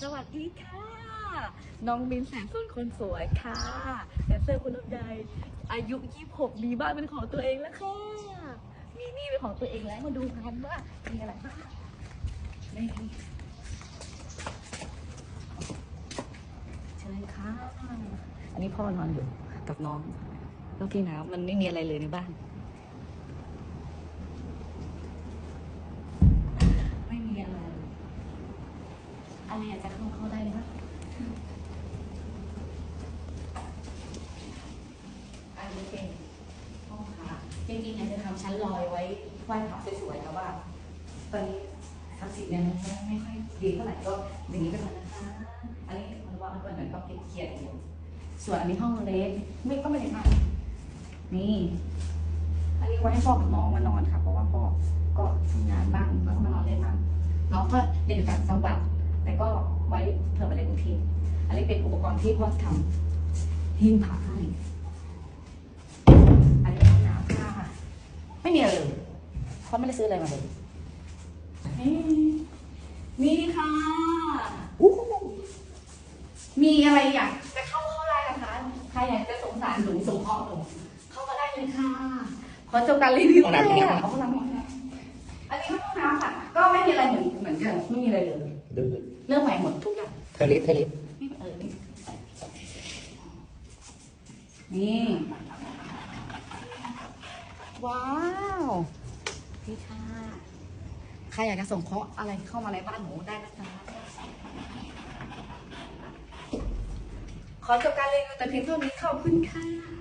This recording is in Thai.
สวัสดีค่ะ น้องบินแสงสุนคนสวยค่ะแดนเซอร์คนลำไยอายุ 26 มีบ้านเป็นของตัวเองแล้วค่ะ มีหนี่เป็นของตัวเองแล้วมาดูกันว่ามีอะไรบ้างนี่เชิญค่ะ อันนี้พ่อนอนอยู่กับน้องแล้วพี่น้ำมันไม่มีอะไรเลยในบ้าน ไม่มีอะไร ข้าเข้าได้นะคะอันนี้เป็นห้องค่ะจริงๆอยากจะทำชั้นลอยไว้ไหว้พระสวยๆแต่ว่าตอนนี้ทรัพย์สินยังไม่ไม่ค่อยดีเท่าไหร่ก็อย่างนี้ไปก่อนนะคะอันนี้มันว่ามันเหมือนกับเก็บเขียดอยู่ส่วนอันนี้ห้องเล็กไม่ก็ไม่ได้มากนี่ อันนี้ไว้ให้พ่อกับน้องมานอนค่ะ เพราะว่าพ่อก็ทำงานบ้างก็มานอนเล่นบ้างน้องก็เรียนอยู่ต่างจังหวัด แต่ก็ไว้เผื่อไปเล่นกรุงเทพอันนี้เป็นอุปกรณ์ที่พ่อทำหิ้งผาให้อันนี้ห้องน้ำค่ะ ไม่มีอะไรเลยเพราะไม่ได้ซื้ออะไรมาเลยนี่นี่ค่ะอู้หูมีอะไรอยากจะเข้าเข้าได้นะคะใครอยากจะสงสารหนูสงเคราะห์หนูเข้ามาได้เลยค่ะขอจบการรีวิวห้องน้ำเป็นไงค่ะห้องน้ำห้องน้ำอันนี้ก็ห้องน้ำค่ะ ก็ไม่มีอะไรเหมือนเหมือนกันไม่มีอะไรเลยดู เริ่มใหม่หมดทุกอย่างเทอร์ลิสเทอร์ลิสนี่เออนี่นี่ ว้าวนี่ค่ะ ใครอยากจะส่งเคราะห์อะไรเข้ามาในบ้านหนูได้นะคะขอจบการรีวิวแต่เพียงเท่านี้ขอบคุณค่ะ